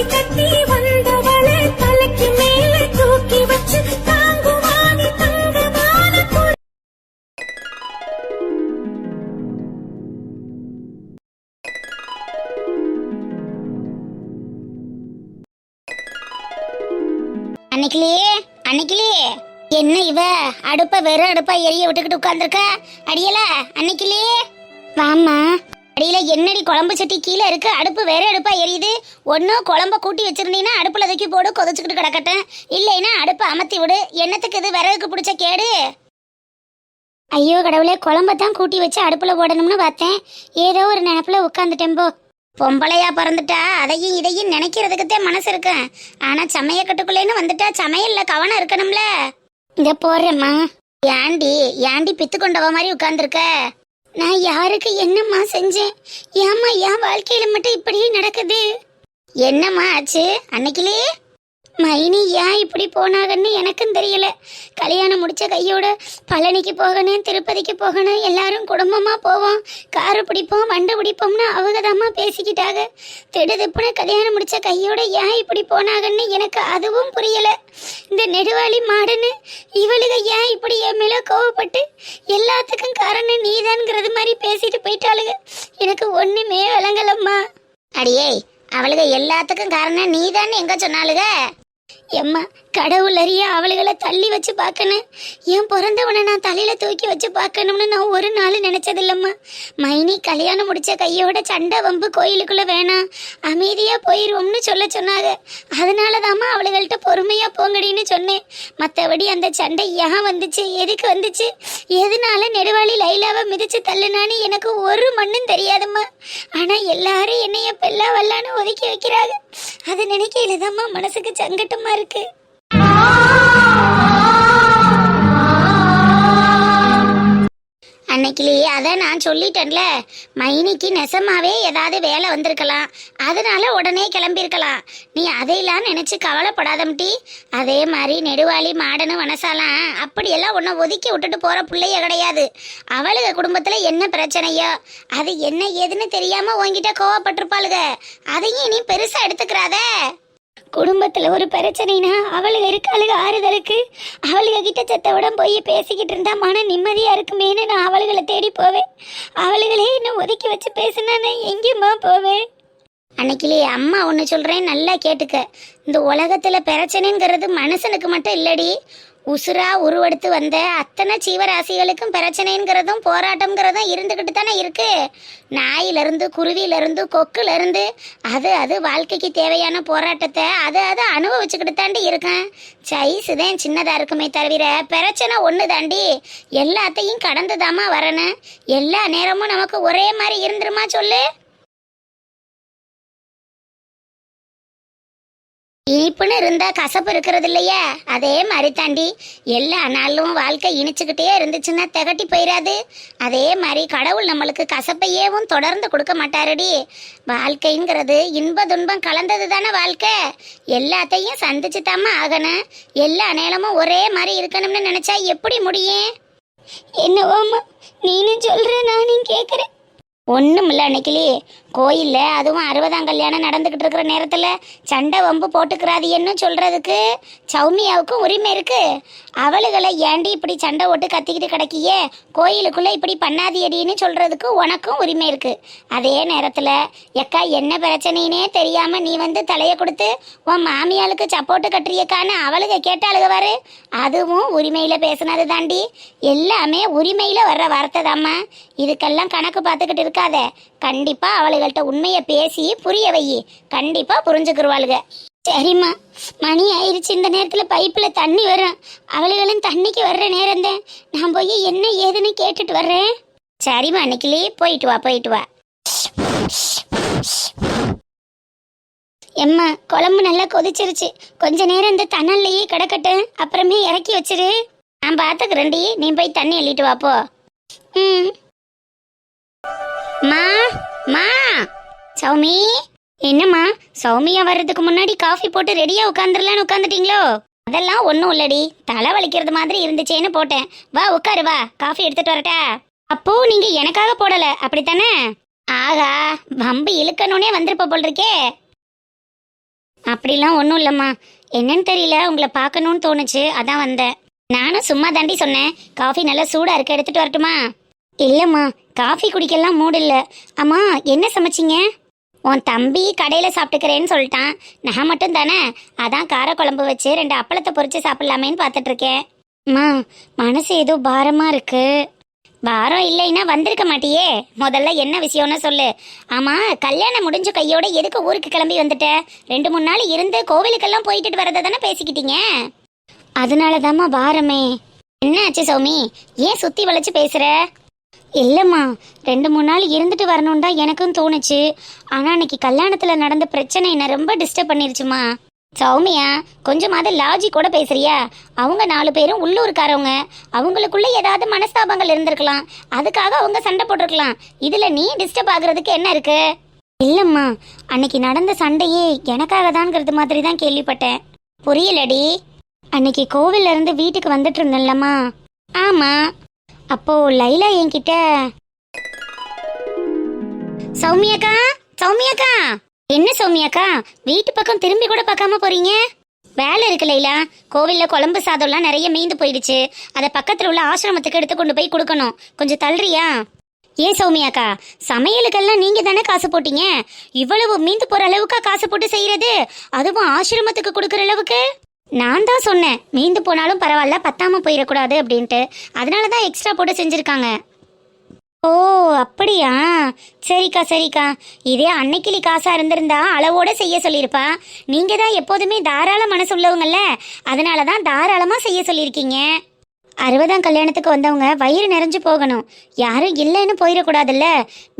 தாலி கட்டி வந்தவளை தலைக்கு மேலே தூக்கி வச்சு தாங்குவானி தங்கமான கொடி. அன்னைக்கிலே அன்னைக்கிலே என்ன இவ? அடுப்ப வெறும் அடுப்பா எரிய விட்டுக்கிட்டு உட்கார்ந்துருக்க? அடியல அன்னைக்கிலே வாம்மா. அடியில என்னடி குழம்பு சட்டி கீழே இருக்கு அடுப்பு வேற அடுப்பா எரியுது? ஒன்று குழம்ப கூட்டி வச்சிருந்தீங்கன்னா அடுப்புல தூக்கி போடு கொதிச்சுக்கிட்டு கிடக்கட்டும். இல்லைன்னா அடுப்பை அமர்த்தி விடு. என்னத்துக்கு இது விறகுக்கு பிடிச்ச கேடு? ஐயோ கடவுளே குழம்ப தான் கூட்டி வச்சு அடுப்புல போடணும்னு பார்த்தேன். ஏதோ ஒரு நினப்புல உட்காந்துட்டேன் போ. பொம்பளையா பிறந்துட்டா அதையும் இதையும் நினைக்கிறதுக்குத்தே மனசு இருக்கும் ஆனா சமையக்கட்டுக்குள்ளேன்னு வந்துட்டா சமையல்ல கவனம் இருக்கணும்ல. இத போடுறேம்மா. ஏண்டி ஏண்டி பித்து கொண்டவ மாதிரி உட்கார்ந்துருக்க? நான் யாருக்கு என்னம்மா செஞ்சேன்? ஏம்மா என் வாழ்க்கையில மட்டும் இப்படியே நடக்குது? என்னம்மா ஆச்சு? அன்னைக்கிலே மைனி ஏன் இப்படி போனாங்கன்னு எனக்கும் தெரியல. கல்யாணம் முடிச்ச கையோட பழனிக்கு போகணும் திருப்பதிக்கு போகணும் எல்லாரும் குடும்பமாக போவோம் காரு பிடிப்போம் வண்டு பிடிப்போம்னு அவகதமா பேசிக்கிட்டாங்க திடுதிப்புன கல்யாணம் முடிச்ச கையோட ஏன் இப்படி போனாங்கன்னு எனக்கு அதுவும் புரியல. இந்த நெடுவாளி மாடுன்னு இவளுக ஏன் இப்படி என் மேலே கோவப்பட்டு எல்லாத்துக்கும் காரணம் நீதான்ங்கிறது மாதிரி பேசிட்டு போயிட்டாளுங்க எனக்கு ஒன்றுமே விளங்கலம்மா. அடியே அவளுக எல்லாத்துக்கும் காரணம் நீதான்னு எங்க சொன்னாளுக? எம்மா கடவுள் அறிய அவளுகளை தள்ளி வச்சு பார்க்கணும் என் பிறந்தவனை நான் தலையில தூக்கி வச்சு பார்க்கணும்னு நான் ஒரு நாள் நினைச்சதில்லம்மா. மைனி கல்யாணம் முடிச்ச கையோட சண்டை வம்பு கோயிலுக்குள்ள வேணாம் அமைதியா போயிருவோம்னு சொல்ல சொன்னாங்க. அதனாலதாம்மா அவளுகள்கிட்ட பொறுமையா போங்கடின்னு சொன்னேன். மற்றபடி அந்த சண்டை ஏன் வந்துச்சு? எதுக்கு வந்துச்சு? எதனால நெடுவாளி லைலாவை மிதிச்சு தள்ளுனான்னு எனக்கு ஒரு மண்ணும் தெரியாதும்மா. ஆனா எல்லாரும் என்னைய பெல்லா வல்லான்னு ஒதுக்கி வைக்கிறாங்க. அதை நினைக்கையில தாம்மா மனசுக்கு சங்கட்டமா இருக்கு. அன்னைக்கிலேயே அதை நான் சொல்லிட்டேன்ல. மைனிக்கு நெசமாவே ஏதாவது வேலை வந்திருக்கலாம். அதனால உடனே கிளம்பியிருக்கலாம். நீ அதையெல்லாம் நினைச்சு கவலைப்படாதம்டி. அதே மாதிரி நெடுவாளி மாடனு வனசாலாம் அப்படியெல்லாம் உன்னை ஒதுக்கி விட்டுட்டு போற பிள்ளைய கிடையாது. அவளுக குடும்பத்துல என்ன பிரச்சனையோ அது என்ன ஏதுன்னு தெரியாம உங்ககிட்ட கோவப்பட்டிருப்பாளுக. அதையும் நீ பெருசா எடுத்துக்கிறாத. குடும்பத்துல ஒரு பிரச்சனைனா அவளுக இருக்காளுக ஆறுதலுக்கு? அவளுக கிட்ட செத்தவுடன் போய் பேசிக்கிட்டு இருந்தா மன நிம்மதியா இருக்குமேன்னு நான் அவளுகளை தேடி போவேன். அவளுகளே இன்னும் ஒதுக்கி வச்சு பேசினா நான் எங்கேயுமா போவேன்? அன்னைக்கிலே அம்மா ஒன்று சொல்கிறேன் நல்லா கேட்டுக்க. இந்த உலகத்தில் பிரச்சனைங்கிறது மனுஷனுக்கு மட்டும் இல்லடி. உசுரா உருவெடுத்து வந்த அத்தனை ஜீவராசிகளுக்கும் பிரச்சனைங்கிறதும் போராட்டம்ங்கிறதும் இருந்துக்கிட்டு தானே இருக்கு. நாயிலிருந்து குருவியிலிருந்து கொக்குலேருந்து அது அது வாழ்க்கைக்கு தேவையான போராட்டத்தை அது அது அனுபவிச்சுக்கிட்டு தாண்டி இருக்கேன். சைஸு தான் சின்னதாக இருக்குமே தவிர பிரச்சனை ஒன்று தாண்டி எல்லாத்தையும் கடந்துதாம்மா வரணும். எல்லா நேரமும் நமக்கு ஒரே மாதிரி இருந்துருமா சொல்லு? இனிப்புன்னு இருந்தா கசப்பு இருக்கிறது இல்லையா? அதே மாதிரி தாண்டி எல்லா நாளும் வாழ்க்கை இனிச்சுக்கிட்டே இருந்துச்சுன்னா திகட்டி போயிடாது அதே மாதிரி கடவுள் நம்மளுக்கு கசப்பையேவும் தொடர்ந்து கொடுக்க மாட்டாருடி. வாழ்க்கைங்கிறது இன்ப துன்பம் கலந்தது தானே வாழ்க்கை. எல்லாத்தையும் சந்திச்சு தாமா ஆகணும். எல்லா நேரமும் ஒரே மாதிரி இருக்கணும்னு நினைச்சா எப்படி முடியும்? என்னவோம்மா நீனும் சொல்ற நானும் கேட்குறேன் ஒன்றும் இல்லை அன்னைக்கிலே. கோயிலில் அதுவும் அறுபதாம் கல்யாணம் நடந்துக்கிட்டு இருக்கிற நேரத்தில் சண்டை வம்பு போட்டுக்கிறாதியன்னு சொல்கிறதுக்கு சௌமியாவுக்கும் உரிமை இருக்குது அவளுகளை ஏண்டி இப்படி சண்டை ஓட்டு கத்திக்கிட்டு கிடக்கியே? கோயிலுக்குள்ளே இப்படி பண்ணாதியடின்னு சொல்கிறதுக்கு உனக்கும் உரிமை இருக்குது அதே நேரத்தில் எக்கா என்ன பிரச்சனைனே தெரியாமல் நீ வந்து தலையை கொடுத்து உன் மாமியாளுக்கு சப்போர்ட்டு கட்டுறியக்கான்னு அவளுக கேட்டாளுகவாரு அதுவும் உரிமையில் பேசுனது தாண்டி எல்லாமே உரிமையில் வர்ற வார்த்தை தாம்மா இதுக்கெல்லாம் கணக்கு பார்த்துக்கிட்டு இருக்காத. அவளுக்கு அவளுகள்ட்ட உண்மையை பேசி புரிய வை கண்டிப்பா புரிஞ்சுக்கிருவாளுக. சரிம்மா. மணி ஆயிருச்சு. இந்த நேரத்துல பைப்ல தண்ணி வரும். அவளுகளும் தண்ணிக்கு வர்ற நேரம் தான். நான் போய் என்ன ஏதுன்னு கேட்டுட்டு வர்றேன். சரிம்மா அன்னைக்கிலே போயிட்டு வா போயிட்டு வா. எம்மா குழம்பு நல்லா கொதிச்சிருச்சு. கொஞ்ச நேரம் இந்த தணல்லையே கிடக்கட்டும். அப்புறமே இறக்கி வச்சிரு. நான் பார்த்துக்கிறேன்டி நீ போய் தண்ணி அள்ளிட்டு வா போ. ம். மா. மா சௌமி என்னம்மா சௌமியா வர்றதுக்கு முன்னாடி காஃபி போட்டு ரெடியா உட்காந்துடலான்னு உட்காந்துட்டீங்களோ அதெல்லாம் ஒன்றும் இல்லடி. தலை வலிக்கிறது மாதிரி இருந்துச்சேன்னு போட்டேன். வா உட்காரு வா. காஃபி எடுத்துட்டு வரட்டா? அப்போ நீங்க எனக்காக போடல. அப்படித்தானே? ஆகா வம்பு இழுக்கணும்னே வந்திருப்ப போல் இருக்கே அப்படிலாம் ஒன்றும் இல்லைம்மா. என்னன்னு தெரியல. உங்களை பார்க்கணும்னு தோணுச்சு. அதான் வந்தேன். நானும் சும்மா தாண்டி சொன்னேன். காஃபி நல்லா சூடாக இருக்க. எடுத்துட்டு வரட்டுமா? இல்லைம்மா காஃபி குடிக்கலாம் மூடு இல்லை. அம்மா என்ன சமைச்சிங்க? உன் தம்பி கடையில் சாப்பிட்டுக்கிறேன்னு சொல்லிட்டான். நான் மட்டும் தானே அதான் காரக்குழம்பு வச்சு ரெண்டு அப்பளத்தை பொறிச்சு சாப்பிட்லாமேன்னு பார்த்துட்ருக்கேன் அம்மா மனசு ஏதோ பாரமாக இருக்கு. பாரம் இல்லைன்னா வந்திருக்க மாட்டியே. முதல்ல என்ன விஷயம்னு சொல்லு. ஆமாம் கல்யாணம் முடிஞ்ச கையோட எதுக்கு ஊருக்கு கிளம்பி வந்துட்ட? ரெண்டு மூணு நாள் இருந்து கோவிலுக்கெல்லாம் போயிட்டு வரதை தானே பேசிக்கிட்டீங்க? அதனால தாம்மா பாரமே. என்ன ஆச்சு சௌமி? ஏன் சுற்றி வளைச்சு பேசுகிற இல்லைம்மா ரெண்டு மூணு நாள் இருந்துட்டு வரணும் தான் எனக்கும் தோணுச்சு. ஆனால் அன்னைக்கு கல்யாணத்தில் நடந்த பிரச்சனை என்ன ரொம்ப டிஸ்டர்ப் பண்ணிருச்சுமா. சௌமியா கொஞ்சமாவது லாஜி கூட பேசுறியா? அவங்க நாலு பேரும் உள்ளூர்காரவங்க. அவங்களுக்குள்ள ஏதாவது மனஸ்தாபங்கள் இருந்திருக்கலாம். அதுக்காக அவங்க சண்டை போட்டிருக்கலாம். இதில் நீ டிஸ்டர்ப் ஆகுறதுக்கு என்ன இருக்கு? இல்லைம்மா அன்னைக்கு நடந்த சண்டையே எனக்காக தான்ங்கிறது மாதிரி தான் கேள்விப்பட்டேன். புரியலடி. அன்னைக்கு கோவில்ல இருந்து வீட்டுக்கு வந்துட்டு இருந்தேன்லம்மா. ஆமாம் அப்போ லைலா என்கிட்ட சௌமியாக்கா சௌமியாக்கா. என்ன சௌமியாக்கா வீட்டு பக்கம் திரும்பி கூட பார்க்காம போறீங்க? வேலை இருக்கு லைலா. கோவில்ல குழம்பு சாதம்லாம் நிறைய மீந்து போயிடுச்சு. அதை பக்கத்துல உள்ள ஆசிரமத்துக்கு எடுத்து கொண்டு போய் கொடுக்கணும். கொஞ்சம் தள்ளுறியா? ஏன் சௌமியாக்கா சமையலுக்கெல்லாம் நீங்க தானே காசு போட்டீங்க? இவ்வளவு மீந்து போற அளவுக்கா காசு போட்டு செய்யறது? அதுவும் ஆசிரமத்துக்கு கொடுக்கற அளவுக்கு? நான் தான் சொன்னேன் மீந்து போனாலும் பரவாயில்ல பத்தாம போயிடக்கூடாது அப்படின்ட்டு. அதனால தான் எக்ஸ்ட்ரா போட்டு செஞ்சுருக்காங்க. ஓ அப்படியா? சரிக்கா சரிக்கா. இதே அன்னைக்கிளி காசாக இருந்திருந்தா அளவோட செய்ய சொல்லியிருப்பா. நீங்கள் தான் எப்போதுமே தாராள மனசு உள்ளவங்கல்ல அதனால தான் தாராளமாக செய்ய சொல்லியிருக்கீங்க. அறுபதாம் கல்யாணத்துக்கு வந்தவங்க வயிறு நிறைஞ்சு போகணும். யாரும் இல்லைன்னு போயிடக்கூடாதுல்ல.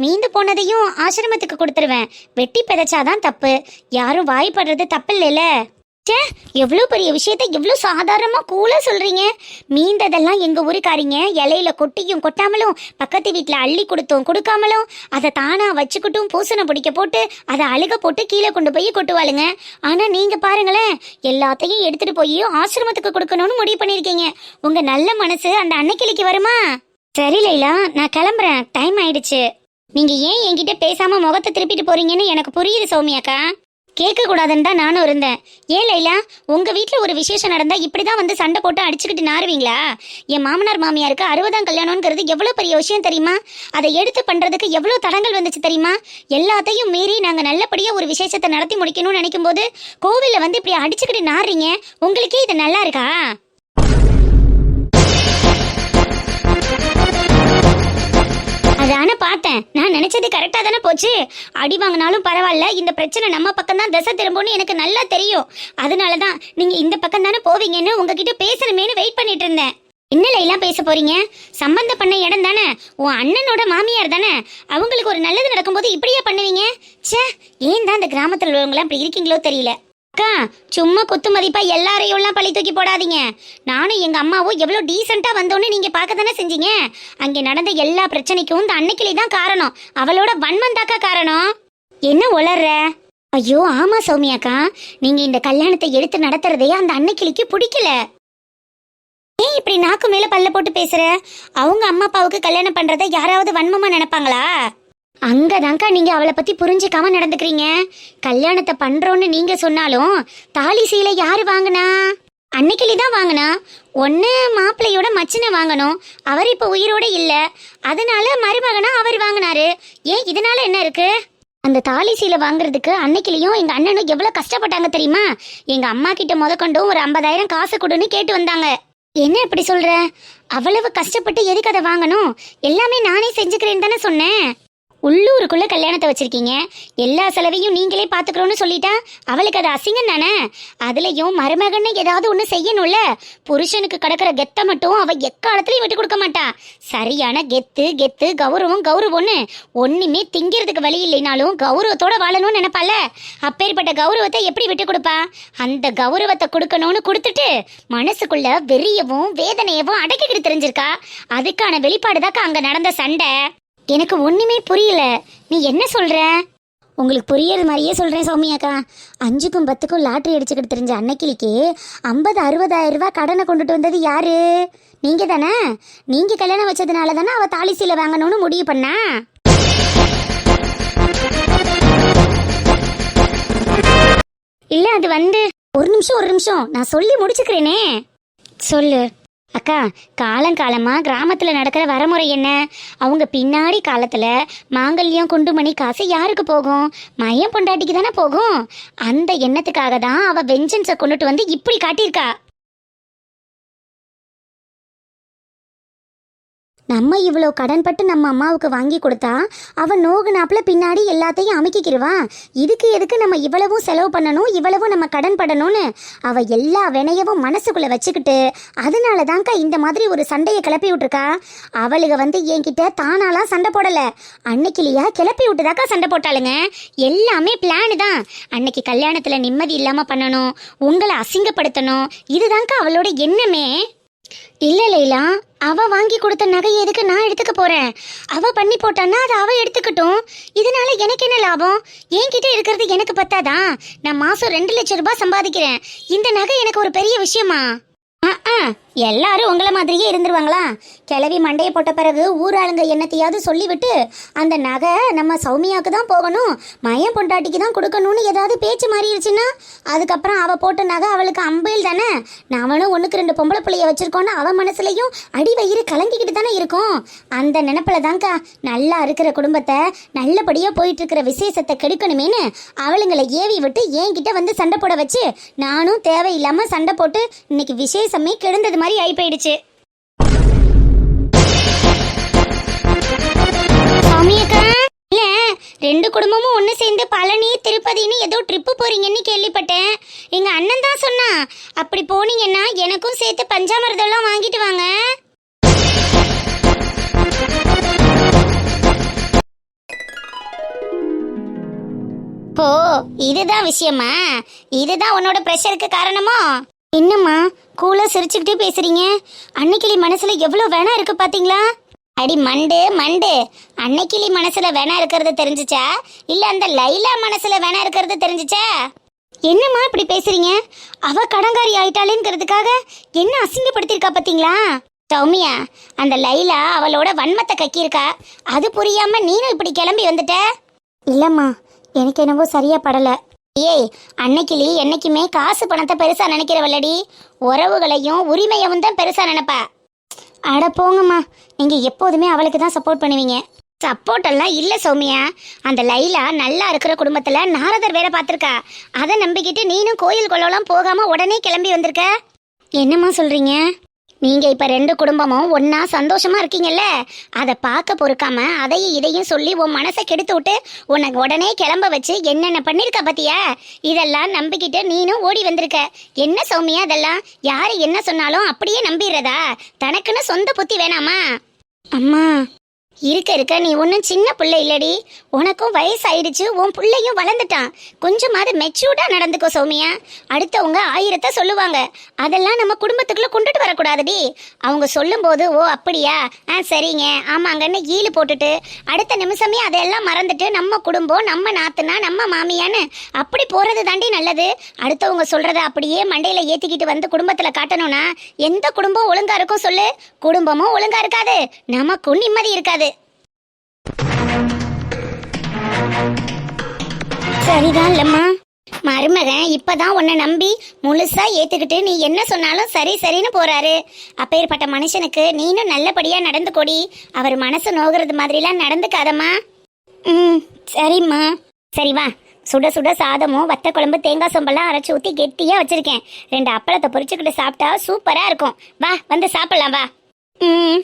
மீந்து போனதையும் ஆசிரமத்துக்கு கொடுத்துருவேன். வெட்டி பிதைச்சாதான் தப்பு. யாரும் வாய்ப்படுறது தப்பு இல்லைல்ல ச்சே எவ்வளோ பெரிய விஷயத்த எவ்வளோ சாதாரணமாக கூலாக சொல்கிறீங்க மீந்ததெல்லாம் எங்கள் ஊருக்காரிங்க. இலையில கொட்டியும் கொட்டாமலும் பக்கத்து வீட்டில் அள்ளி கொடுத்தும் கொடுக்காமலும் அதை தானாக வச்சுக்கிட்டும் பூசணை பிடிக்க போட்டு அதை அழுக போட்டு கீழே கொண்டு போய் கொட்டுவாளுங்க. ஆனால் நீங்கள் பாருங்களேன் எல்லாத்தையும் எடுத்துகிட்டு போய் ஆசிரமத்துக்கு கொடுக்கணும்னு முடிவு பண்ணியிருக்கீங்க. உங்கள் நல்ல மனசு அந்த அன்னைக்கிளிக்கு வருமா? சரி லைலா நான் கிளம்புறேன். டைம் ஆயிடுச்சு. நீங்கள் ஏன் என்கிட்ட பேசாமல் முகத்தை திருப்பிட்டு போறீங்கன்னு எனக்கு புரியுது சௌமியாக்கா. கேட்க கூடாதுன்னு தான் நானும் இருந்தேன். ஏன் லைலா? உங்கள் வீட்டில் ஒரு விசேஷம் நடந்தால் இப்படி தான் வந்து சண்டை போட்டு அடிச்சுக்கிட்டு நாருவீங்களா? என் மாமனார் மாமியாருக்கு அறுபதாம் கல்யாணம்ங்கிறது எவ்வளோ பெரிய விஷயம் தெரியுமா? அதை எடுத்து பண்ணுறதுக்கு எவ்வளோ தடங்கள் வந்துச்சு தெரியுமா? எல்லாத்தையும் மீறி நாங்கள் நல்லபடியாக ஒரு விசேஷத்தை நடத்தி முடிக்கணும்னு நினைக்கும் போது கோவிலில் வந்து இப்படி அடிச்சுக்கிட்டு நாடுறீங்க உங்களுக்கே இது நல்லா இருக்கா? அதான பார்த்தேன். நான் நினைச்சது கரெக்டா தானே போச்சு. அடி வாங்கினாலும் பரவாயில்ல. இந்த பிரச்சனை நம்ம பக்கம் தான் திசை திரும்பும்னு எனக்கு நல்லா தெரியும். அதனால தான் நீங்க இந்த பக்கம் தானே போவீங்கன்னு உங்ககிட்ட பேசணுமேனு வெயிட் பண்ணிட்டு இருந்தேன். என்ன எல்லாம் பேச போறீங்க? சம்பந்த பண்ண இடம் தானே. உன் அண்ணனோட மாமியார் தானே. அவங்களுக்கு ஒரு நல்லது நடக்கும்போது இப்படியே பண்ணுவீங்க? ச்சே ஏன் தான் இந்த கிராமத்தில் உள்ளவங்களாம் இப்படி இருக்கீங்களோ தெரியல. அக்கா சும்மா குத்து மதிப்பா எல்லாரையும் எல்லாம் பழி தூக்கி போடாதீங்க. நானும் எங்க அம்மாவும் எவ்வளவு டீசெண்டா வந்தோன்னு நீங்க பார்க்க தானே செஞ்சீங்க? அங்க நடந்த எல்லா பிரச்சனைக்கும் இந்த அன்னைக்கிளி தான் காரணம். அவளோட வன்மம் தாக்கா காரணம். என்ன உளர்ற? ஐயோ ஆமா சௌமியாக்கா நீங்க இந்த கல்யாணத்தை எடுத்து நடத்துறதே அந்த அன்னைக்கிளிக்கு பிடிக்கல. ஏன் இப்படி நாக்கு மேல பல்ல போட்டு பேசுற? அவங்க அம்மா அப்பாவுக்கு கல்யாணம் பண்றதை யாராவது வன்மமா நினைப்பாங்களா? அங்கதான்க்கா நீங்கள் அவளை பற்றி புரிஞ்சுக்காம நடந்துக்கிறீங்க. கல்யாணத்தை பண்ணுறோன்னு நீங்கள் சொன்னாலும் தாலி சீலை யார் வாங்கினா? அன்னைக்கிளி தான் வாங்கினா. ஒன்று மாப்பிள்ளையோட மச்சினை வாங்கணும். அவர் இப்போ உயிரோட இல்லை. அதனால மருமகனா அவர் வாங்கினாரு. ஏன் இதனால என்ன இருக்கு? அந்த தாலி சீலை வாங்குறதுக்கு அன்னைக்கிலையும் எங்கள் அண்ணனும் எவ்வளோ கஷ்டப்பட்டாங்க தெரியுமா? எங்கள் அம்மா கிட்ட முதற்கொண்டும் ஒரு ஐம்பதாயிரம் காசு கொடுன்னு கேட்டு வந்தாங்க. என்ன இப்படி சொல்கிற அவ்வளவு கஷ்டப்பட்டு எதுக்கு அதை வாங்கணும்? எல்லாமே நானே செஞ்சுக்கிறேன்னு தானே சொன்னேன். உள்ளூருக்குள்ள கல்யாணத்தை வச்சிருக்கீங்க. எல்லா செலவையும் நீங்களே பாத்துக்கிறோம்னு சொல்லிட்டா அவளுக்கு அது அசிங்கம் தானே? அதுலயும் மருமகன்னு ஏதாவது ஒண்ணு செய்யணும்ல? புருஷனுக்கு கிடக்கிற கெத்தை மட்டும் அவ எக்காலத்திலயும் விட்டு கொடுக்க மாட்டா. சரியான கெத்து கெத்து கௌரவம் கௌரவம்னு ஒண்ணுமே திங்கிறதுக்கு வழி இல்லைனாலும் கௌரவத்தோட வாழணும்னு நினைப்பால அப்பேற்பட்ட கௌரவத்தை எப்படி விட்டு கொடுப்பா? அந்த கௌரவத்தை கொடுக்கணும்னு கொடுத்துட்டு மனசுக்குள்ள வெறியவும் வேதனையவும் அடக்கிக்கிட்டு தெரிஞ்சிருக்கா? அதுக்கான வெளிப்பாடுதாக்கா அங்க நடந்த சண்டை. எனக்கு ஒண்ணுமே புரியல. நீ என்ன சொல்ற? உங்களுக்கு புரியறது மாதிரியே சொல்கிறேன் சௌமியாக்கா அஞ்சுக்கும் பத்துக்கும் லாட்ரி அடிச்சுக்கிட்டு தெரிஞ்ச அன்னைக்கிளிக்கு ஐம்பது அறுபதாயிரம் ரூபாய் கடனை கொண்டுட்டு வந்தது யாரு? நீங்க தானே? நீங்க கல்யாணம் வச்சதுனால தானே அவள் தாலி சீலை வாங்கணும்னு முடிவு பண்ணா? இல்லை அது வந்து ஒரு நிமிஷம் ஒரு நிமிஷம். நான் சொல்லி முடிச்சுக்கிறேனே. சொல்லு. அக்கா காலங்காலமா கிராமத்துல நடக்கிற வரமுறை என்ன? அவங்க பின்னாடி காலத்துல மாங்கல்யம் குண்டுமணி காசு யாருக்கு போகும்? மையம் பொண்டாட்டிக்கு தானே போகும்? அந்த எண்ணத்துக்காக தான் அவ வெஞ்சன்ஸை கொண்டுட்டு வந்து இப்படி காட்டியிருக்கா. நம்ம இவ்வளோ கடன்பட்டு நம்ம அம்மாவுக்கு வாங்கி கொடுத்தா அவன் நோகுனாப்புல பின்னாடி எல்லாத்தையும் அமைக்கிக்கிருவா? இதுக்கு எதுக்கு நம்ம இவ்வளவும் செலவு பண்ணணும் இவ்வளவும் நம்ம கடன் படணும்னு? அவ எல்லா வினையவும் மனசுக்குள்ளே வச்சுக்கிட்டு அதனால தான்க்கா இந்த மாதிரி ஒரு சண்டையை கிளப்பி விட்டுருக்கா? அவளுக வந்து என்கிட்ட தானாலாம் சண்டை போடலை. அன்னைக்கிலியா கிளப்பி விட்டுதாக்கா சண்டை போட்டாளுங்க? எல்லாமே பிளானு தான். அன்னைக்கு கல்யாணத்தில் நிம்மதி இல்லாமல் பண்ணணும் உங்களை அசிங்கப்படுத்தணும் இதுதான்க்கா அவளோட எண்ணமே. இல்ல லைலா அவ வாங்கி கொடுத்த நகை எதுக்கு நான் எடுத்துக்க போறேன்? அவ பண்ணி போட்டான்னா அதை அவ எடுத்துக்கட்டும். இதனால எனக்கு என்ன லாபம்? என்கிட்ட இருக்கிறது எனக்கு பத்தாதா? நான் மாசம் ரெண்டு லட்சம் ரூபாய் சம்பாதிக்கிறேன். இந்த நகை எனக்கு ஒரு பெரிய விஷயமா? ஆ. எல்லாரும் உங்களை மாதிரியே இருந்துருவாங்களா? கிளவி மண்டையை போட்ட பிறகு ஊராளுங்க என்னத்தையாவது சொல்லிவிட்டு அந்த நகை நம்ம சௌமியாவுக்கு தான் போகணும் மயம் பொண்டாட்டிக்கு தான் கொடுக்கணும்னு ஏதாவது பேச்சு மாறிடுச்சுன்னா அதுக்கப்புறம் அவ போட்ட நகை அவளுக்கு அம்பையில் தானே? நாமளும் ஒன்றுக்கு ரெண்டு பொம்பளை பிள்ளைய வச்சிருக்கோன்னு அவ மனசுலையும் அடி வயிறு கலங்கிக்கிட்டு தானே இருக்கும். அந்த நினப்பில் தான்க்கா நல்லா இருக்கிற குடும்பத்தை நல்லபடியாக போயிட்டு இருக்கிற விசேஷத்தை கெடுக்கணுமேனு அவளுங்களை ஏவி விட்டு என்கிட்ட வந்து சண்டை போட வச்சு நானும் தேவையில்லாமல் சண்டை போட்டு இன்னைக்கு விசேஷமே கெடுந்தது மாதிரி ஆகி போயிடுச்சு சாமியக்கா இல்ல ரெண்டு குடும்பமும் ஒன்று சேர்ந்து பழனி திருப்பதின்னு ஏதோ ட்ரிப்பு போறீங்கன்னு கேள்விப்பட்டேன். எங்க அண்ணன் தான் சொன்னா அப்படி போனீங்கன்னா எனக்கும் சேர்த்து பஞ்சாமிர்தம்லாம் வாங்கிட்டு வாங்க. ஓ இதுதான் விஷயமா? இதுதான் உன்னோட ப்ரெஷருக்கு காரணமோ? என்னம்மா கூலா சிரிச்சுக்கிட்டே பேசுறீங்க? அன்னைக்கிளி மனசுல எவ்வளவு வேணா இருக்கு பாத்தீங்களா? அடி மண்டு மண்டு. அன்னைக்கிளி மனசுல வேணா இருக்கிறது தெரிஞ்சுச்சா? இல்ல அந்த லைலா மனசுல வேணா இருக்கிறது தெரிஞ்சுச்சா? என்னம்மா இப்படி பேசுறீங்க? அவ கடங்காரி ஆயிட்டாளேங்கிறதுக்காக என்ன அசிங்கப்படுத்திருக்கா பாத்தீங்களா? சௌமியா அந்த லைலா அவளோட வன்மத்தை கக்கியிருக்கா. அது புரியாம நீனும் இப்படி கிளம்பி வந்துட்ட? இல்லம்மா எனக்கு என்னவோ சரியா படலை. ஏய் அன்னைக்கிளி என்னைக்குமே காசு பணத்தை பெருசா நினைக்கிறவள்ளடி உறவுகளையும் உரிமையவும் தான் பெருசா நினைப்பா. அட போங்கம்மா நீங்க எப்போதுமே அவளுக்கு தான் சப்போர்ட் பண்ணுவீங்க. சப்போர்ட் எல்லாம் இல்ல சௌமியா. அந்த லைலா நல்லா இருக்கிற குடும்பத்துல நாரதர் வேற பார்த்துருக்கா. அதை நம்பிக்கிட்டு நீனும் கோயில் கொள்ளலாம் போகாம உடனே கிளம்பி வந்திருக்க. என்னம்மா சொல்றீங்க? நீங்க இப்ப ரெண்டு குடும்பமும் ஒன்னா சந்தோஷமா இருக்கீங்கல்ல? அதை பார்க்க பொறுக்காம அதையும் இதையும் சொல்லி உன் மனசை கெடுத்து விட்டு உனக்கு உடனே கிளம்ப வச்சு என்னென்ன பண்ணிருக்க பத்தியா? இதெல்லாம் நம்பிக்கிட்டு நீனும் ஓடி வந்திருக்க. என்ன சௌமியா அதெல்லாம் யாரு என்ன சொன்னாலும் அப்படியே நம்பிடுறதா? தனக்குன்னு சொந்த புத்தி வேணாமா? அம்மா. இருக்க இருக்க நீ ஒன்றும் சின்ன பிள்ளை இல்லடி. உனக்கும் வயசாயிடுச்சு உன் பிள்ளையும் வளர்ந்துட்டான். கொஞ்சமாவது மெச்சூர்டாக நடந்துக்கோ சௌமியா. அடுத்தவங்க ஆயிரத்தை சொல்லுவாங்க. அதெல்லாம் நம்ம குடும்பத்துக்குள்ளே கொண்டுட்டு வரக்கூடாதுடி. அவங்க சொல்லும்போது ஓ அப்படியா? ஆ சரிங்க. ஆமாங்கன்னு ஈழு போட்டுட்டு அடுத்த நிமிஷமே அதெல்லாம் மறந்துட்டு நம்ம குடும்பம் நம்ம நாத்துனா நம்ம மாமியான்னு அப்படி போகிறது தாண்டி நல்லது. அடுத்தவங்க சொல்கிறத அப்படியே மண்டையில் ஏற்றிக்கிட்டு வந்து குடும்பத்தில் காட்டணும்னா எந்த குடும்பம் ஒழுங்காக இருக்கும் சொல்லு? குடும்பமும் ஒழுங்காக இருக்காது. நமக்கும் நிம்மதி இருக்காது. சரிதான் இல்லம்மா மருமகன் இப்பதான் உன்னை நம்பி முழுசா ஏத்துக்கிட்டு நீ என்ன சொன்னாலும் சரி சரின்னு போறாரு. அப்பேற்பட்ட மனுஷனுக்கு நீனும் நல்லபடியா நடந்து கொடி. அவர் மனசு நோகிறது மாதிரிலாம் நடந்துக்காதம்மா. ம் சரிம்மா. சரி வா. சுட சுட சாதமும் வத்த குழம்பு தேங்காய் சொம்பெல்லாம் அரைச்சி ஊற்றி கெட்டியா வச்சிருக்கேன். ரெண்டு அப்பளத்தை பொரிச்சுக்கிட்டு சாப்பிட்டா சூப்பரா இருக்கும். வா வந்து சாப்பிடலாம் வா. ம்.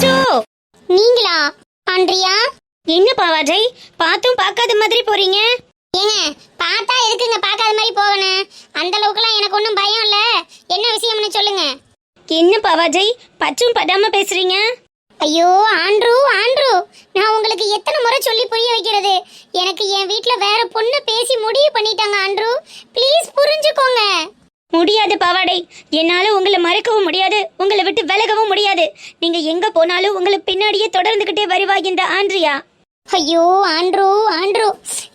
ஆச்சோ நீங்களா? அன்றியா என்ன பாவாஜை பார்த்தும் பார்க்காத மாதிரி போறீங்க. ஏங்க பார்த்தா எதுக்குங்க பார்க்காத மாதிரி போகணும்? அந்த அளவுக்குலாம் எனக்கு ஒன்றும் பயம் இல்ல. என்ன விஷயம்னு சொல்லுங்க. என்ன பாவாஜை பச்சும் படாம பேசுறீங்க? ஐயோ ஆண்ட்ரூ ஆண்ட்ரூ! நான் உங்களுக்கு எத்தனை முறை சொல்லி புரிய வைக்கிறது? எனக்கு என் வீட்டில் வேற பொண்ணு பேசி முடிவு பண்ணிட்டாங்க ஆண்ட்ரூ. ப்ளீஸ் புரிஞ்சுக்கோங்க. முடியாது பாவாடை. என்னால உங்களை மறக்கவும் முடியாது உங்களை விட்டு விலகவும் முடியாது. நீங்க எங்க போனாலும் உங்களை பின்னாடியே தொடர்ந்துகிட்டே வருவா இந்த ஆண்ட்ரியா. ஐயோ ஆண்ட்ரூ ஆண்ட்ரூ.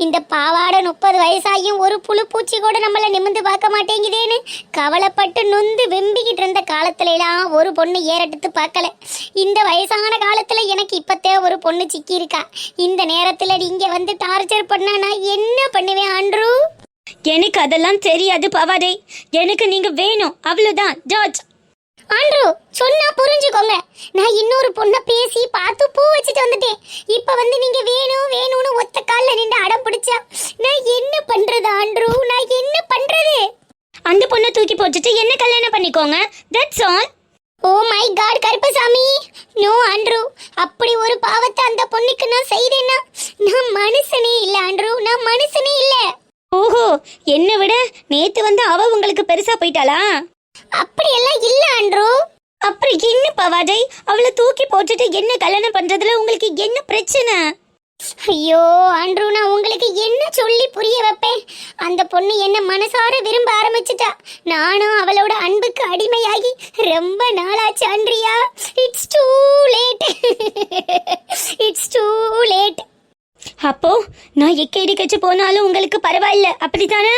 இந்த பாவாடை முப்பது வயசாகியும் ஒரு புழு பூச்சி கூட நம்மள நிமிந்து பார்க்க மாட்டேங்குதேன்னு கவலைப்பட்டு நொந்து வெம்பிக்கிட்டு இருந்த காலத்துல எல்லாம் ஒரு பொண்ணு ஏறெடுத்து பார்க்கல. இந்த வயசான காலத்துல எனக்கு இப்பத்தே ஒரு பொண்ணு சிக்கி இருக்கா இந்த நேரத்துல நீங்க வந்து டார்ச்சர் பண்ணா நான் என்ன பண்ணுவேன் ஆண்ட்ரூ? எனக்கு அதெல்லாம் தெரியாது பவாடை. எனக்கு நீங்க வேணும். அவ்வளவுதான். ஜார்ஜ். ஆண்ட்ரூ சொன்னா புரிஞ்சுக்கோங்க. நான் இன்னொரு பொண்ணை பேசி பார்த்து பூ வச்சுட்டு வந்துட்டேன். இப்ப வந்து நீங்க வேணும் வேணும்னு ஒத்த கால்ல நின்று அடம் பிடிச்சா நான் என்ன பண்றது ஆண்ட்ரூ? நான் என்ன பண்றது? அந்த பொண்ணை தூக்கி போட்டுட்டு என்ன கல்யாணம் பண்ணிக்கோங்க? That's all oh my god Karuppasamy. No Andrew. அப்படி ஒரு பாவத்தை அந்த பொண்ணுக்கு நான் செய்தேன்னா நான் மனுஷனே இல்ல ஆண்ட்ரூ. நான் மனுஷனே இல்ல. ஓஹோ என்னை விட நேத்து வந்து அவ உங்களுக்கு பெருசா போயிட்டாளா? அப்படியெல்லாம் இல்ல ஆண்ட்ரூ அப்புறம் என்ன பவாடை அவளை தூக்கி போட்டுட்டு என்ன கல்யாணம் பண்றதுல உங்களுக்கு என்ன பிரச்சனை? ஐயோ ஆண்ட்ரூ நான் உங்களுக்கு என்ன சொல்லி புரிய வைப்பேன்? அந்த பொண்ணு என்ன மனசார விரும்ப ஆரம்பிச்சிட்டா. நானும் அவளோட அன்புக்கு அடிமையாகி ரொம்ப நாளாச்சு Andrea it's too late it's too late அப்போ நான் எக்கேடி கச்சு போனாலும் உங்களுக்கு பரவாயில்ல. அப்படித்தானே?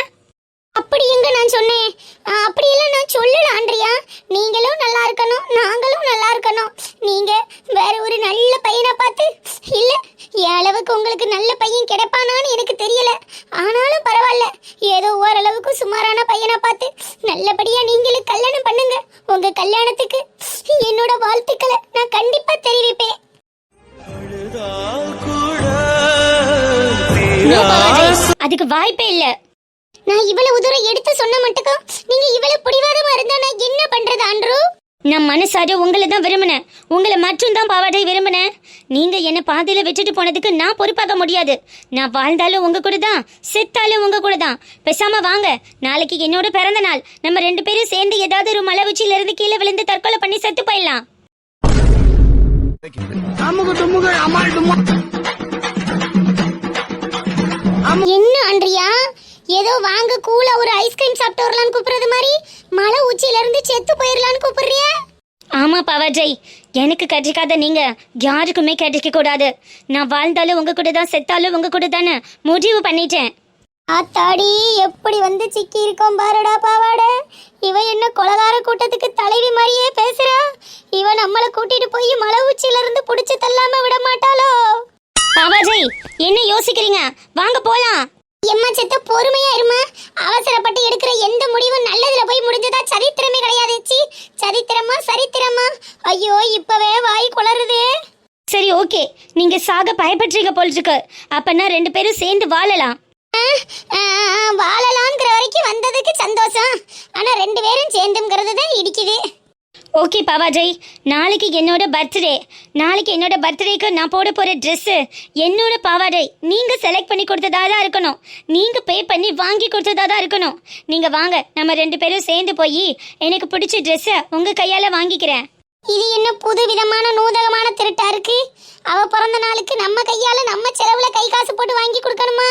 அப்படி எங்க நான் சொன்னேன்? அப்படி அப்படியெல்லாம் நான் சொல்லல ஆண்ட்ரியா. நீங்களும் நல்லா இருக்கணும் நாங்களும் நல்லா இருக்கணும். நீங்க வேற ஒரு நல்ல பையனை பார்த்து இல்ல அளவுக்கு உங்களுக்கு நல்ல பையன் கிடைப்பானான்னு எனக்கு தெரியல. ஆனாலும் பரவாயில்ல. ஏதோ ஓரளவுக்கு சுமாரான பையனை பார்த்து நல்லபடியா நீங்களும் கல்யாணம் பண்ணுங்க. உங்க கல்யாணத்துக்கு என்னோட வாழ்த்துக்களை நான் கண்டிப்பா தெரிவிப்பேன். அதுக்கு வாய்ப்பே இல்ல. நான் இவ்வளவு தூரம் எடுத்து சொன்ன மட்டுக்கும் நீங்க இவ்வளவு பிடிவாதமா இருந்தா நான் என்ன பண்றது ஆண்ட்ரூ நான் மனசார உங்களை தான் விரும்பினேன். உங்களை மட்டும் தான் பாவாடை விரும்பினேன். நீங்க என்ன பாதையில விட்டுட்டு போனதுக்கு நான் பொறுப்பாக முடியாது. நான் வாழ்ந்தாலும் உங்க கூட தான் செத்தாலும் உங்க கூட தான். பேசாம வாங்க. நாளைக்கு என்னோட பிறந்த நாள். நம்ம ரெண்டு பேரும் சேர்ந்து ஏதாவது ஒரு மலை உச்சியில இருந்து கீழே விழுந்து தற்கொலை பண்ணி செத்து போயிடலாம். என்ன அன்றியா? ஏதோ வாங்க கூல ஒரு ஐஸ்கிரீம் சாப்பிட்டு வரலான்னு கூப்பிடுறது மாதிரி மலை உச்சியில இருந்து செத்து போயிடலான்னு கூப்பிடுறிய? ஆமா பவஜய் எனக்கு கிடைக்காத நீங்க யாருக்குமே கிடைக்க கூடாது. நான் வாழ்ந்தாலும் உங்க கூட தான் செத்தாலும் உங்க கூட தானே முடிவு பண்ணிட்டேன். ஆத்தாடி எப்படி வந்து சிக்கி இருக்கோம் பாருடா பாவாட. இவ என்ன கொலகார கூட்டத்துக்கு தலைவி மாதிரியே பேசுறா? இவ நம்மள கூட்டிட்டு போய் மலை உச்சியில இருந்து புடிச்சு தள்ளாம விட மாட்டாளோ? பவாஜை என்ன யோசிக்கிறீங்க? வாங்க போலாம். எம்மா செத்த பொறுமையா இருமா. அவசரப்பட்டு எடுக்கிற எந்த முடிவும் நல்லதுல போய் முடிஞ்சதா சரித்திரமே கிடையாது சி சரித்திரமா சரித்திரமா. ஐயோ இப்பவே வாய் குளறுதே. சரி ஓகே. நீங்க சாக பயப்படுறீங்க போல் இருக்கு. அப்பனா ரெண்டு பேரும் சேர்ந்து வாழலாம். வாழலாம்ங்கிற வரைக்கும் வந்ததுக்கு சந்தோஷம். ஆனால் ரெண்டு பேரும் சேர்ந்துங்கிறது தான் இடிக்குது. ஓகே பாவாஜய். நாளைக்கு என்னோட பர்த்டே. நாளைக்கு என்னோட பர்த்டேக்கு நான் போட போகிற ட்ரெஸ்ஸு என்னோட பாவாடை நீங்கள் செலக்ட் பண்ணி கொடுத்ததா தான் இருக்கணும். நீங்கள் பே பண்ணி வாங்கி கொடுத்ததா தான் இருக்கணும். நீங்கள் வாங்க நம்ம ரெண்டு பேரும் சேர்ந்து போய் எனக்கு பிடிச்ச ட்ரெஸ்ஸை உங்கள் கையால் வாங்கிக்கிறேன். இது என்ன புது விதமான நூதகமான திருட்டா இருக்கு அவ பிறந்த நாளுக்கு நம்ம கையால நம்ம செலவுல கை காசு போட்டு வாங்கி கொடுக்கணுமா?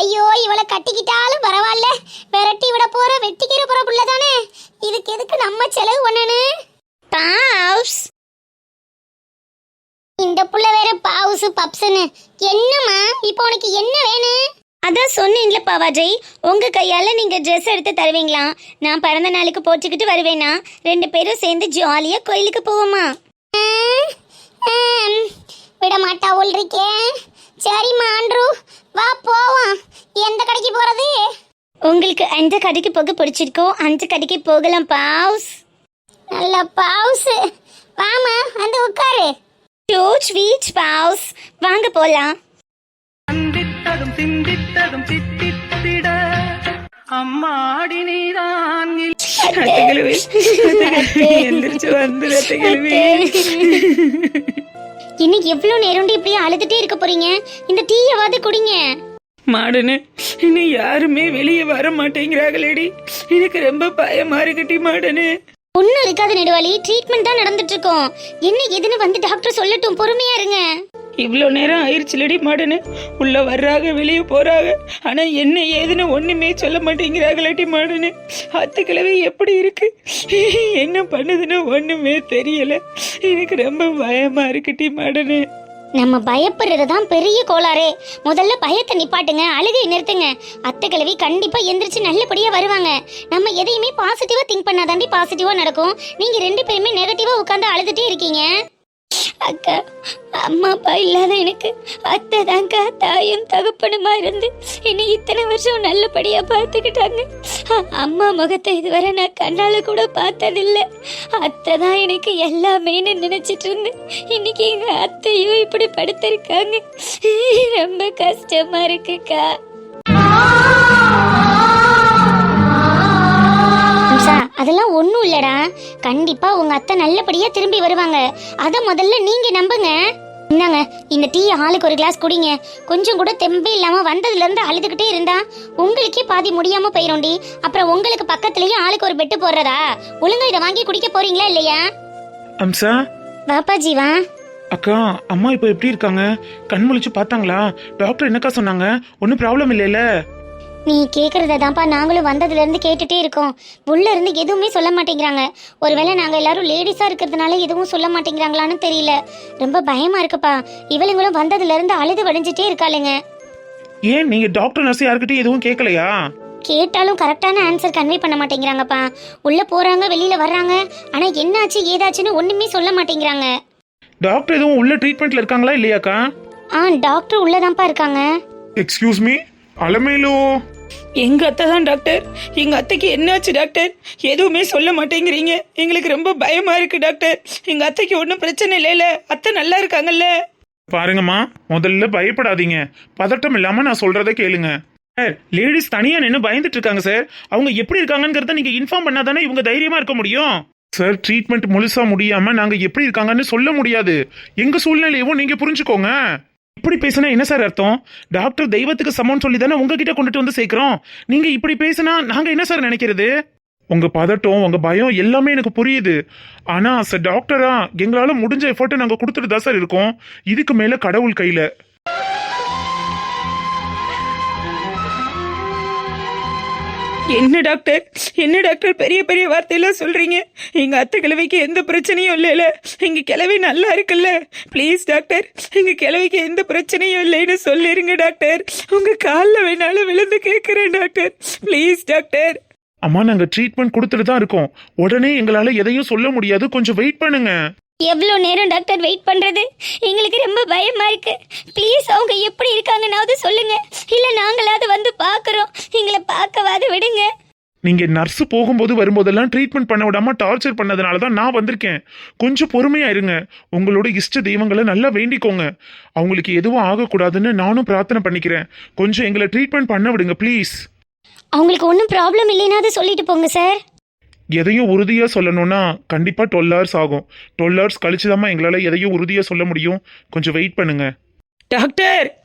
ஐயோ இவளை கட்டிக்கிட்டாலும் பரவாயில்ல. விரட்டி விட போற வெட்டிக்கிற போற புள்ள தானே. இதுக்கு எதுக்கு நம்ம செலவு பண்ணனு? பாவ்ஸ். இந்த புள்ள வேற பாவுசு பப்ஸ்னு என்னம்மா இப்போ உனக்கு என்ன வேணும்? அதான் சொன்னேன்ல பாவாஜை. உங்க கையால நீங்க ட்ரெஸ் எடுத்து தருவீங்களா? நான் பிறந்த நாளுக்கு போட்டுக்கிட்டு வருவேனா? ரெண்டு பேரும் சேர்ந்து ஜாலியா கோயிலுக்கு போவோமா? விட மாட்டா இருக்கே. சரிம்மா ஆண்ட்ரூ வா போவோம். எந்த கடைக்கு போறது? உங்களுக்கு எந்த கடைக்கு போக பிடிச்சிருக்கோ அந்த கடைக்கு போகலாம் பாவ்ஸ். நல்ல பாவுசு வாமா வந்து உட்காரு. டூ ஸ்வீட் பாவ்ஸ். வாங்க போலாம். சிந்தித்ததும் சிந்தித்ததும் சித்தித்திட. அம்மாடி நீதான் எந்திரிச்சு வந்து இன்னைக்கு எவ்வளவு நேரம் இப்படியே அழுதுட்டே இருக்க போறீங்க? இந்த டீயாவது குடிங்க. மாடுன்னு இன்னும் யாருமே வெளியே வர மாட்டேங்கிறாங்களேடி எனக்கு ரொம்ப பயமா இருக்குடி மாடனு. ஒன்னும் இருக்காது நெடுவாளி. ட்ரீட்மெண்ட் தான் நடந்துட்டு இருக்கோம். என்ன எதுன்னு வந்து டாக்டர் சொல்லட்டும். பொறுமையா இருங்க. இவ்வளோ நேரம் ஆயிடுச்சுலடி மாடனு. உள்ள வர்றாங்க வெளியே போகிறாங்க ஆனா என்ன ஏதுன்னு ஒண்ணுமே சொல்ல மாட்டேங்கிறாங்களடி மாடனு. அத்து கிழவி எப்படி இருக்கு? என்ன பண்ணுதுன்னு ஒண்ணுமே தெரியல. எனக்கு ரொம்ப பயமா இருக்குடி மாடனு. நம்ம பயப்படுறது தான் பெரிய கோளாறே. முதல்ல பயத்தை நிப்பாட்டுங்க அழுகை நிறுத்துங்க. அத்தை கிழவி கண்டிப்பா எந்திரிச்சு நல்லபடியா வருவாங்க. நம்ம எதையுமே பாசிட்டிவா திங்க் பண்ணாதாண்டி பாசிட்டிவா நடக்கும். நீங்க ரெண்டு பேருமே நெகட்டிவா உட்காந்து அழுதுட்டே இருக்கீங்க. அக்கா அம்மா அப்பா இல்லாத எனக்கு அத்தை தாங்க தாயும் தகப்பனுமா இருந்து என்னை இத்தனை வருஷம் நல்லபடியா பார்த்துக்கிட்டாங்க. அம்மா முகத்தை இதுவரை நான் கண்ணால கூட பார்த்ததில்ல. அத்தை தான் எனக்கு எல்லாமேன்னு நினைச்சிட்டு இருந்தேன் இன்னைக்கு எங்க அத்தையும் இப்படி படுத்திருக்காங்க. ரொம்ப கஷ்டமா இருக்குக்கா. அதெல்லாம் ஒன்றும் இல்லடா. கண்டிப்பா உங்க அத்தை நல்லபடியா திரும்பி வருவாங்க. அத முதல்ல நீங்க நம்புங்க. இந்தாங்க இந்த டீ ஆளுக்கு ஒரு கிளாஸ் குடிங்க. கொஞ்சம் கூட தெம்பே இல்லாம வந்ததுல இருந்து அழுதுகிட்டே இருந்தா உங்களுக்கே பாதி முடியாம போயிரும்டி அப்புறம் உங்களுக்கு பக்கத்துலயே ஆளுக்கு ஒரு பெட்டு போடுறதா? ஒழுங்கா இதை வாங்கி குடிக்க போறீங்களா இல்லையா? அம்சா? வாப்பா ஜீவா. அக்கா அம்மா இப்போ எப்படி இருக்காங்க? கண் முழிச்சு பார்த்தாங்களா? டாக்டர் என்னக்கா சொன்னாங்க? ஒன்றும் ப்ராப்ளம் இல்லைல்ல? நீ கேக்குறத தான்ப்பா நாங்களும் வந்ததுல இருந்து கேட்டுட்டே இருக்கோம். உள்ள இருந்து எதுவுமே சொல்ல மாட்டேங்கிறாங்க. ஒருவேளை நாங்க எல்லாரும் லேடிஸா இருக்கிறதுனால எதுவும் சொல்ல மாட்டேங்கிறாங்களான்னு தெரியல. ரொம்ப பயமா இருக்குப்பா. இவளுங்களும் வந்ததுல இருந்து அழுது வடிஞ்சிட்டே இருக்காளுங்க. ஏன் நீங்க டாக்டர் நர்ஸ் யார்கிட்டயும் எதுவும் கேட்கலையா கேட்டாலும் கரெக்டான ஆன்சர் கன்வே பண்ண மாட்டேங்கிறாங்கப்பா. உள்ள போறாங்க வெளியில வர்றாங்க. ஆனா என்னாச்சு ஏதாச்சுன்னு ஒண்ணுமே சொல்ல மாட்டேங்கிறாங்க. டாக்டர் எதுவும் உள்ள ட்ரீட்மெண்ட்ல இருக்காங்களா இல்லையாக்கா? ஆ டாக்டர் உள்ளதான்ப்பா இருக்காங்க. Excuse me Alamelu. எங்க அத்தை தான் டாக்டர். எங்க அத்தைக்கு என்னாச்சு டாக்டர்? எதுவுமே சொல்ல மாட்டேங்கிறீங்க. எங்களுக்கு ரொம்ப பயமா இருக்கு டாக்டர். எங்க அத்தைக்கு ஒன்றும் பிரச்சனை இல்லைல்ல அத்தை நல்லா இருக்காங்கல்ல? பாருங்கம்மா முதல்ல பயப்படாதீங்க. பதட்டம் இல்லாம நான் சொல்றத கேளுங்க. சார் லேடிஸ் தனியா நின்று பயந்துட்டு இருக்காங்க சார். அவங்க எப்படி இருக்காங்கங்கிறத நீங்க இன்ஃபார்ம் பண்ணாதானே இவங்க தைரியமா இருக்க முடியும்? சார் ட்ரீட்மெண்ட் முழுசா முடியாம நாங்க எப்படி இருக்காங்கன்னு சொல்ல முடியாது. எங்க சூழ்நிலையவும் நீங்க புரிஞ்சுக்கோங்க. இப்படி பேசினா என்ன சார் அர்த்தம்? டாக்டர் தெய்வத்துக்கு சமம்னு சொல்லி தானே உங்ககிட்ட கொண்டுட்டு வந்து சேர்க்கிறோம். நீங்க இப்படி பேசினா நாங்க என்ன சார் நினைக்கிறது? உங்க பதட்டம் உங்க பயம் எல்லாமே எனக்கு புரியுது. ஆனா சார் டாக்டரா எங்களால முடிஞ்ச எஃபர்ட்டை நாங்க கொடுத்துட்டு தான் சார் இருக்கோம். இதுக்கு மேல கடவுள் கையில என்ன டாக்டர்? என்ன டாக்டர் பெரிய பெரிய வார்த்தையெல்லாம் சொல்கிறீங்க எங்கள் அத்தை கிழவிக்கு எந்த பிரச்சனையும் இல்லைல்ல எங்கள் கிழவி நல்லா இருக்குல்ல. ப்ளீஸ் டாக்டர் எங்கள் கிழவிக்கு எந்த பிரச்சனையும் இல்லைன்னு சொல்லிருங்க டாக்டர். உங்கள் காலில் வேணாலும் விழுந்து கேட்குறேன் டாக்டர். Please doctor. அம்மா நாங்கள் ட்ரீட்மெண்ட் கொடுத்துட்டு தான் இருக்கோம். உடனே எங்களால் எதையும் சொல்ல முடியாது. கொஞ்சம் வெயிட் பண்ணுங்க. எவ்வளோ நேரம் டாக்டர் வெயிட் பண்றது? எங்களுக்கு ரொம்ப பயமா இருக்கு. ப்ளீஸ் அவங்க எப்படி இருக்காங்கன்னாவது சொல்லுங்க. இல்ல நாங்களாவது வந்து பார்க்கறோம். எங்களை பார்க்கவாது விடுங்க. நீங்க நர்ஸ் போகும்போது வரும்போதெல்லாம் ட்ரீட்மெண்ட் பண்ண விடாம டார்ச்சர் பண்ணதுனால தான் நான் வந்திருக்கேன். கொஞ்சம் பொறுமையா இருங்க. உங்களோட இஷ்ட தெய்வங்களை நல்லா வேண்டிக்கோங்க. அவங்களுக்கு எதுவும் ஆகக்கூடாதுன்னு நானும் பிரார்த்தனை பண்ணிக்கிறேன். கொஞ்சம் எங்களை ட்ரீட்மெண்ட் பண்ண விடுங்க ப்ளீஸ். அவங்களுக்கு ஒன்றும் ப்ராப்ளம் இல்லைனாவது சொல்லிட்டு போங்க சார். எதையும் உறுதியாக சொல்லணும்னா கண்டிப்பாக டுவெல் ஹவர்ஸ் ஆகும். டுவெல் ஹவர்ஸ் கழிச்சுதாம்மா எங்களால் எதையும் உறுதியாக சொல்ல முடியும். கொஞ்சம் வெயிட் பண்ணுங்க. டாக்டர்!